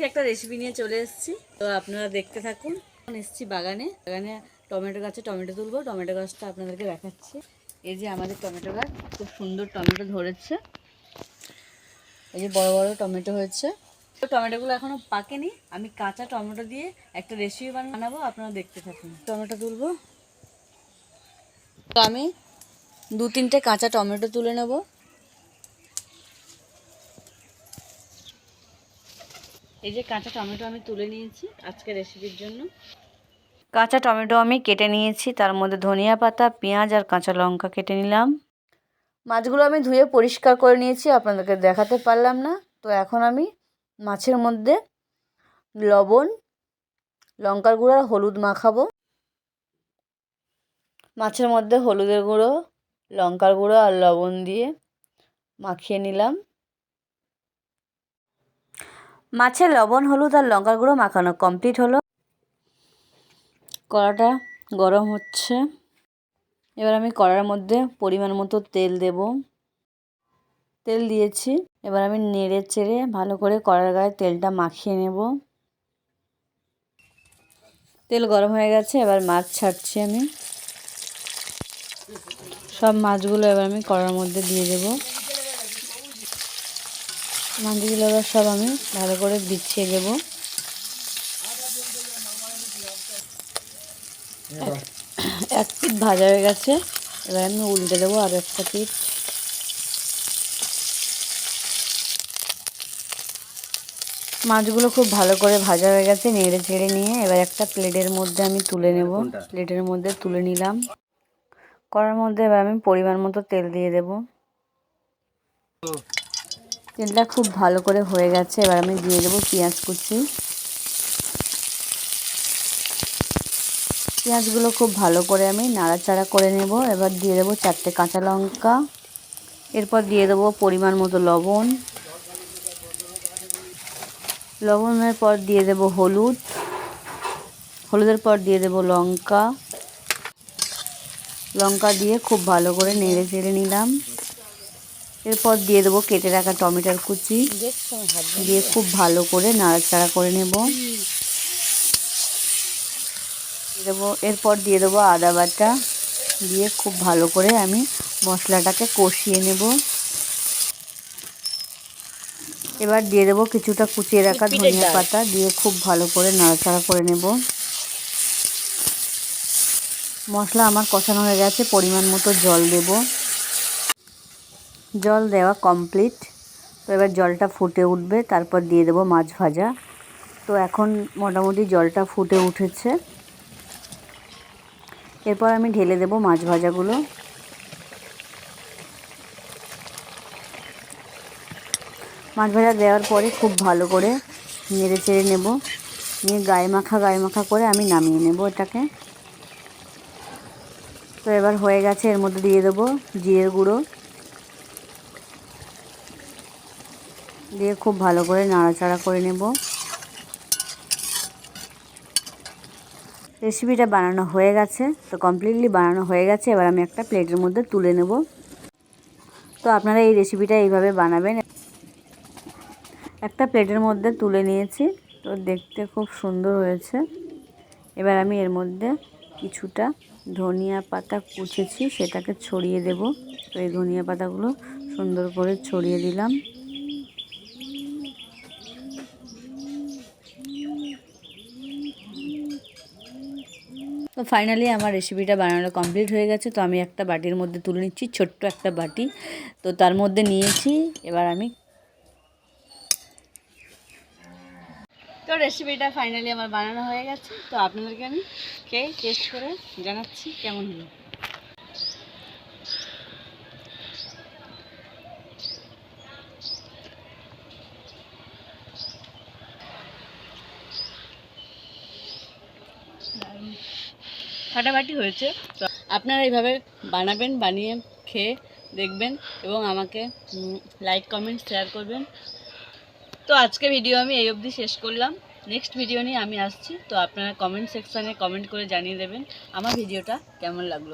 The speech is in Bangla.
আজকে একটা রেসিপি নিয়ে চলে এসেছি। তো আপনারা দেখতে থাকুন। এসেছি বাগানে। বাগানে টমেটো গাছে টমেটো তুলবো। টমেটো গাছটা আপনাদেরকে দেখাচ্ছি। এই যে আমাদের টমেটো গাছ, খুব সুন্দর টমেটো ধরেছে। এই যে বড় বড় টমেটো হয়েছে। তো টমেটোগুলো এখনও পাকেনি। আমি কাঁচা টমেটো দিয়ে একটা রেসিপি বানাবো। আপনারা দেখতে থাকুন। টমেটো তুলবো। তো আমি দু তিনটে কাঁচা টমেটো তুলে নেব। এই যে কাঁচা টমেটো আমি তুলে নিয়েছি আজকে রেসিপির জন্য। কাঁচা টমেটো আমি কেটে নিয়েছি, তার মধ্যে ধনিয়া পাতা, পেঁয়াজ আর কাঁচা লঙ্কা কেটে নিলাম। মাছগুলো আমি ধুয়ে পরিষ্কার করে নিয়েছি, আপনাদেরকে দেখাতে পারলাম না। তো এখন আমি মাছের মধ্যে লবণ, লঙ্কার গুঁড়ো আর হলুদ মাখাবো। মাছের মধ্যে হলুদের গুঁড়ো, লঙ্কার গুঁড়ো আর লবণ দিয়ে মাখিয়ে নিলাম। মাছে লবণ, হলুদ আর লঙ্কার গুঁড়ো মাখানো কমপ্লিট হলো। কড়াটা গরম হচ্ছে। এবার আমি কড়ার মধ্যে পরিমাণ মতো তেল দেব। তেল দিয়েছি। এবার আমি নেড়ে চেড়ে ভালো করে কড়ার গায়ে তেলটা মাখিয়ে নেব। তেল গরম হয়ে গেছে, এবার মাছ ছাড়ছি আমি। সব মাছগুলো এবার আমি কড়ার মধ্যে দিয়ে দেব। মাছগুলো এবার সব আমি ভালো করে বিছিয়ে দেব। এক পিঠ ভাজা হয়ে গেছে এবার আমি উল্টে দেবো আর একটা পিঠ। মাছগুলো খুব ভালো করে ভাজা হয়ে গেছে নেড়ে ছেড়ে নিয়ে এবার একটা প্লেটের মধ্যে আমি তুলে নেব। প্লেটের মধ্যে তুলে নিলাম। করার মধ্যে এবার আমি পরিমাণ মতো তেল দিয়ে দেব। তেলটা খুব ভালো করে হয়ে গেছে। এবার আমি দিয়ে দেবো পেঁয়াজ কুচি। পেঁয়াজগুলো খুব ভালো করে আমি নাড়াচাড়া করে নেব। এবার দিয়ে দেবো চারটে কাঁচা লঙ্কা। এরপর দিয়ে দেবো পরিমাণ মতো লবণ। লবণের পর দিয়ে দেব হলুদ। হলুদের পর দিয়ে দেব লঙ্কা। লঙ্কা দিয়ে খুব ভালো করে নেড়ে চেড়ে নিলাম। এরপর দিয়ে দেবো কেটে রাখা টমেটোর কুচি। দিয়ে খুব ভালো করে নাড়াচাড়া করে নেব। দেবো এরপর দিয়ে দেবো আদা বাটা। দিয়ে খুব ভালো করে আমি মশলাটাকে কষিয়ে নেব। এবার দিয়ে দেবো কিছুটা কুচিয়ে রাখা ধনিয়া পাতা। দিয়ে খুব ভালো করে নাড়াচাড়া করে নেব। মশলা আমার কষানো হয়ে গেছে পরিমাণ মতো জল দেব। জল দেওয়া কমপ্লিট তো এবার জলটা ফুটে উঠবে, তারপর দিয়ে দেবো মাছ ভাজা। তো এখন মোটামুটি জলটা ফুটে উঠেছে। এরপর আমি ঢেলে দেব মাছ ভাজাগুলো। মাছ ভাজা দেওয়ার পরে খুব ভালো করে নেড়ে চেড়ে নেব। নিয়ে গায়ে মাখা গায়ে মাখা করে আমি নামিয়ে নেব এটাকে। তো এবার হয়ে গেছে, এর মধ্যে দিয়ে দেবো জিরের গুঁড়ো। দিয়ে খুব ভালো করে নাড়াচাড়া করে নেব। রেসিপিটা বানানো হয়ে গেছে, তো কমপ্লিটলি বানানো হয়ে গেছে। এবার আমি একটা প্লেটের মধ্যে তুলে নেব। তো আপনারা এই রেসিপিটা এইভাবে বানাবেন। একটা প্লেটের মধ্যে তুলে নিয়েছি, তো দেখতে খুব সুন্দর হয়েছে। এবার আমি এর মধ্যে কিছুটা ধনিয়া পাতা কুচেছি, সেটাকে ছড়িয়ে দেব। তো এই ধনিয়া পাতাগুলো সুন্দর করে ছড়িয়ে দিলাম। তো ফাইনালি আমার রেসিপিটা বানানো কমপ্লিট হয়ে গেছে। তো আমি একটা বাটির মধ্যে তুলে নিচ্ছি, ছোট্ট একটা বাটি। তো তার মধ্যে নিয়েছি, এবার আমি তো রেসিপিটা ফাইনালি আমার বানানো হয়ে গেছে। তো আপনাদেরকে আমি খেয়ে টেস্ট করে জানাচ্ছি, কেমন হলো? ফাটাফাটি হয়েছে। তো আপনারা এইভাবে বানাবেন, বানিয়ে খেয়ে দেখবেন এবং আমাকে লাইক কমেন্ট শেয়ার করবেন। তো আজকে ভিডিও আমি এই অবধি শেষ করলাম। নেক্সট ভিডিও নিয়ে আমি আসছি। তো আপনারা কমেন্ট সেকশানে কমেন্ট করে জানিয়ে দেবেন আমার ভিডিওটা কেমন লাগল।